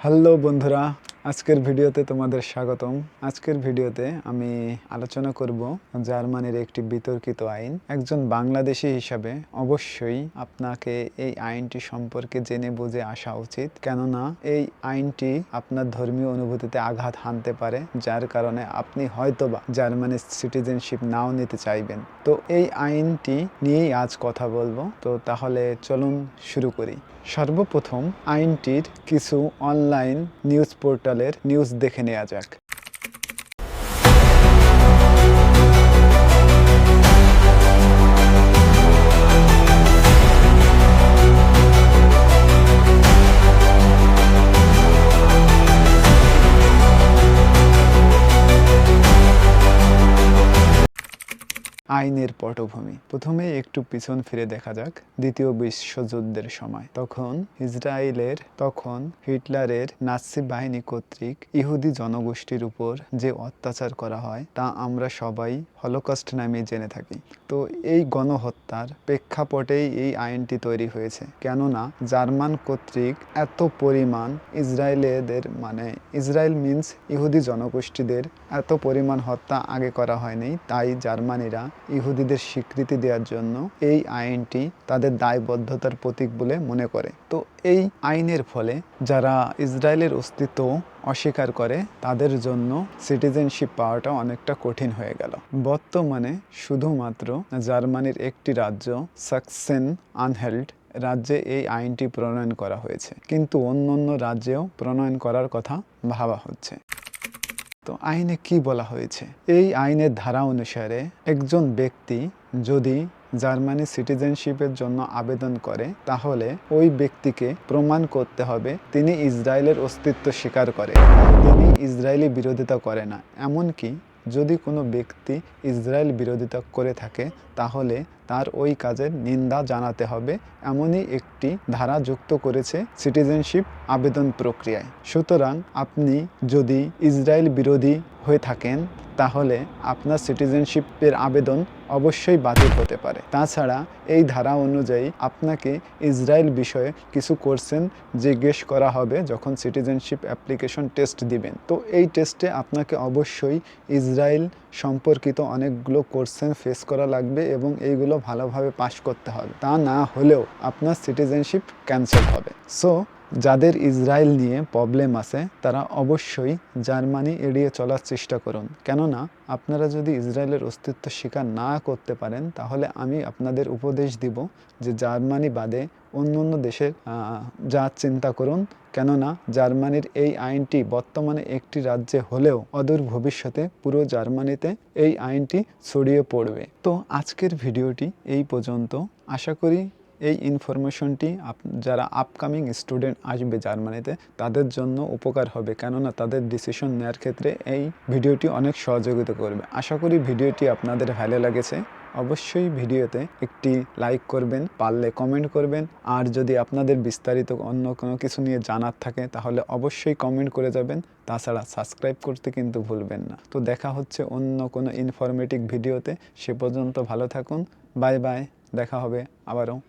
Hello বন্ধুরা আজকের ভিডিওতে তোমাদের স্বাগতম। আজকের ভিডিওতে আমি আলোচনা করব জার্মানির একটি বিতর্কিত আইন। একজন বাংলাদেশি হিসাবে অবশ্যই আপনাকে এই আইনটি সম্পর্কে জেনে বুঝে আসা উচিত। কেননা এই আইনটি আপনার ধর্মীয় অনুভূতিতে আঘাত হানতে পারে, যার কারণে আপনি হয়তোবা জার্মানির সিটিজেনশিপ নাও নিতে চাইবেন। তো এই আইনটি নিয়েই আজ কথা বলব। তো তাহলে চলুন শুরু করি। সর্বপ্রথম আইনটির কিছু অনলাইন নিউজ পোর্টালের নিউজ দেখে নেওয়া যাক। আইনের পটভূমি। প্রথমে একটু পিছন ফিরে দেখা যাক দ্বিতীয় বিশ্বযুদ্ধের সময়। তখন ইসরায়েলের, তখন হিটলারের নাৎসি বাহিনী কর্তৃক ইহুদি জনগোষ্ঠীর উপর যে অত্যাচার করা হয়, তা আমরা সবাই হলোকস্ট নামে জেনে থাকি। তো এই গণহত্যার প্রেক্ষাপটেই এই আইনটি তৈরি হয়েছে। কেননা জার্মান কর্তৃক এত পরিমাণ ইসরায়েলেদের মানে ইসরায়েল মিন্স ইহুদি জনগোষ্ঠীদের, এত পরিমাণ হত্যা আগে করা হয়নি। তাই জার্মানিরা ইহুদিদের স্বীকৃতি দেওয়ার জন্য এই আইনটি তাদের দায়বদ্ধতার প্রতীক বলে মনে করে। তো এই আইনের ফলে যারা ইসরায়েলের অস্তিত্ব অস্বীকার করে, তাদের জন্য সিটিজেনশিপ পাওয়াটা অনেকটা কঠিন হয়ে গেল। বর্তমানে শুধুমাত্র জার্মানির একটি রাজ্য, সাকসেন আনহেল্ড, রাজ্যে এই আইনটি প্রণয়ন করা হয়েছে। কিন্তু অন্য অন্য রাজ্যেও প্রণয়ন করার কথা ভাবা হচ্ছে। তো আইনে কি বলা হয়েছে? এই আইনের ধারা অনুসারে একজন ব্যক্তি যদি জার্মানি সিটিজেনশিপের জন্য আবেদন করে, তাহলে ওই ব্যক্তিকে প্রমাণ করতে হবে তিনি ইসরায়েলের অস্তিত্ব স্বীকার করে। তিনি ইসরায়েলি বিরোধিতা করে না, এমনকি যদি কোনো ব্যক্তি ইসরায়েল বিরোধিতা করে থাকে, তাহলে তার ওই কাজের নিন্দা জানাতে হবে, এমনই একটি ধারা যুক্ত করেছে সিটিজেনশিপ আবেদন প্রক্রিয়ায়। সুতরাং আপনি যদি ইসরায়েল বিরোধী হয়ে থাকেন তাহলে আপনার সিটিজেনশিপের আবেদন অবশ্যই বাতিল হতে পারে। তাছাড়া এই ধারা অনুযায়ী আপনাকে ইসরায়েল বিষয়ে কিছু কোশ্চেন জিজ্ঞেস করা হবে যখন সিটিজেনশিপ অ্যাপ্লিকেশন টেস্ট দিবেন। তো এই টেস্টে আপনাকে অবশ্যই ইসরায়েল সম্পর্কিত অনেকগুলো কোশ্চেন ফেস করা লাগবে এবং এইগুলো ভালোভাবে পাশ করতে হবে। তা না হলেও আপনার সিটিজেনশিপ ক্যান্সেল হবে। সো যাদের ইসরায়েল নিয়ে প্রবলেম আছে, তারা অবশ্যই জার্মানি এড়িয়ে চলার চেষ্টা করুন। কেননা, আপনারা যদি ইসরায়েলের অস্তিত্ব স্বীকার না করতে পারেন, তাহলে আমি আপনাদের উপদেশ দিব যে জার্মানি বাদে অন্য অন্য দেশের যার চিন্তা করুন। কেননা, জার্মানির এই আইনটি বর্তমানে একটি রাজ্যে হলেও অদূর ভবিষ্যতে পুরো জার্মানিতে এই আইনটি ছড়িয়ে পড়বে। তো আজকের ভিডিওটি এই পর্যন্ত। আশা করি এই ইনফরমেশনটি যারা আপকামিং স্টুডেন্ট আসবে জার্মানিতে, তাদের জন্য উপকার হবে। কেননা তাদের ডিসিশন নেওয়ার ক্ষেত্রে এই ভিডিওটি অনেক সহযোগিতা করবে। আশা করি ভিডিওটি আপনাদের ভালো লাগেছে। অবশ্যই ভিডিওতে একটি লাইক করবেন, পারলে কমেন্ট করবেন। আর যদি আপনাদের বিস্তারিত অন্য কোনো কিছু নিয়ে জানার থাকে, তাহলে অবশ্যই কমেন্ট করে যাবেন। তাছাড়া সাবস্ক্রাইব করতে কিন্তু ভুলবেন না। তো দেখা হচ্ছে অন্য কোনো ইনফরমেটিভ ভিডিওতে। সে পর্যন্ত ভালো থাকুন। বাই বাই দেখা হবে আবারও।